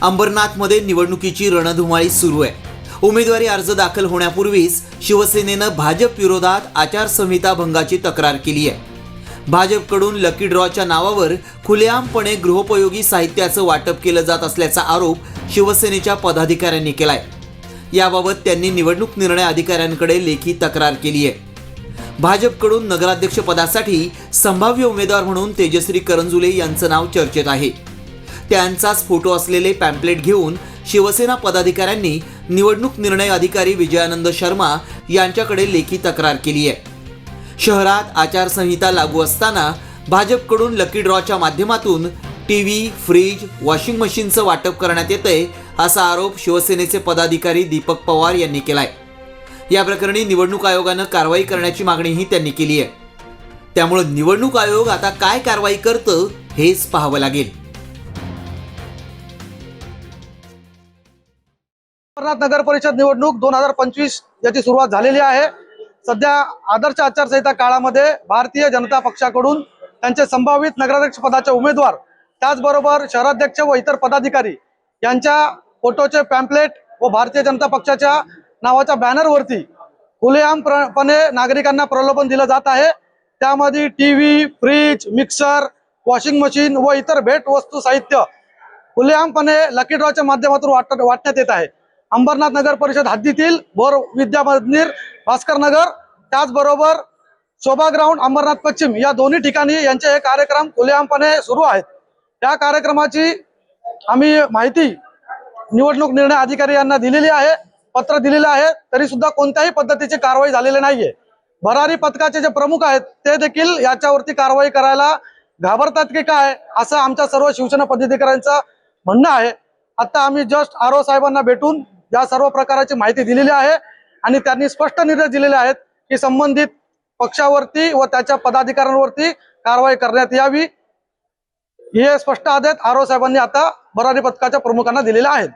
अंबरनाथमध्ये निवडणुकीची रणधुमाळी सुरू आहे. उमेदवारी अर्ज दाखल होण्यापूर्वीच शिवसेनेनं भाजप विरोधात आचारसंहिता भंगाची तक्रार केली आहे. भाजपकडून लकी ड्रॉच्या नावावर खुलेआमपणे गृहोपयोगी साहित्याचं वाटप केलं जात असल्याचा आरोप शिवसेनेच्या पदाधिकाऱ्यांनी केलाय. याबाबत त्यांनी निवडणूक निर्णय अधिकाऱ्यांकडे लेखी तक्रार केली आहे. भाजपकडून नगराध्यक्षपदासाठी संभाव्य उमेदवार म्हणून तेजश्री करंजुले यांचं नाव चर्चेत आहे. त्यांचाच फोटो असलेले पॅम्पलेट घेऊन शिवसेना पदाधिकाऱ्यांनी निवडणूक निर्णय अधिकारी विजयानंद शर्मा यांच्याकडे लेखी तक्रार केली आहे. शहरात आचारसंहिता लागू असताना भाजपकडून लकी ड्रॉच्या माध्यमातून टी व्ही फ्रीज वॉशिंग मशीनचं वाटप करण्यात येतंय असा आरोप शिवसेनेचे पदाधिकारी दीपक पवार यांनी केलाय. या प्रकरणी निवडणूक आयोगानं कारवाई करण्याची मागणीही त्यांनी केली आहे. त्यामुळे निवडणूक आयोग आता काय कारवाई करतं हेच पाहावं लागेल. अंबरनाथ नगर परिषद निवडणूक दोन हजार पंचवीस याची सुरुवात झालेली आहे. सध्या आदर्श आचारसंहिता काळामध्ये भारतीय जनता पक्षाकडून त्यांचे संभावित नगराध्यक्ष पदाचे उमेदवार त्याचबरोबर शहराध्यक्ष व इतर पदाधिकारी यांच्या फोटोचे पॅम्पलेट व भारतीय जनता पक्षाच्या नावाच्या बॅनरवरती खुलेआमपणे नागरिकांना प्रलोभन दिलं जात आहे. त्यामध्ये TV fridge mixer washing machine व इतर भेट वस्तू साहित्य खुलेआमपणे लकी ड्रॉच्या माध्यमातून वाट वाटण्यात येत आहे. अंबरनाथ नगर परिषद हद्दीतील बोर विद्या मंदिर भास्कर नगर. त्याचबरोबर शोभा ग्राउंड अंबरनाथ पश्चिम या दोन्ही ठिकाणी यांचे हे कार्यक्रम खुलेआमपणे सुरू आहेत. त्या कार्यक्रमाची आम्ही माहिती निवडणूक निर्णय अधिकारी यांना दिलेली आहे पत्र दिलेलं आहे तरी सुद्धा कोणत्याही पद्धतीची कारवाई झालेली नाहीये. भरारी पथकाचे जे प्रमुख आहेत ते देखील याच्यावरती कारवाई करायला घाबरतात की काय असं आमच्या सर्व शिवसेना पदाधिकाऱ्यांचं म्हणणं आहे. आता आम्ही जस्ट आरो साहेबांना भेटून या सर्व प्रकाराची माहिती दिलेली आहे आणि त्यांनी स्पष्ट निर्देश दिलेले आहेत की संबंधित पक्षावरती व त्याच्या पदाधिकाऱ्यांवरती कारवाई करण्यात यावी. हे स्पष्ट आदेश आरो साहेबांनी आता भरारी पथकाच्या प्रमुखांना दिलेले आहेत.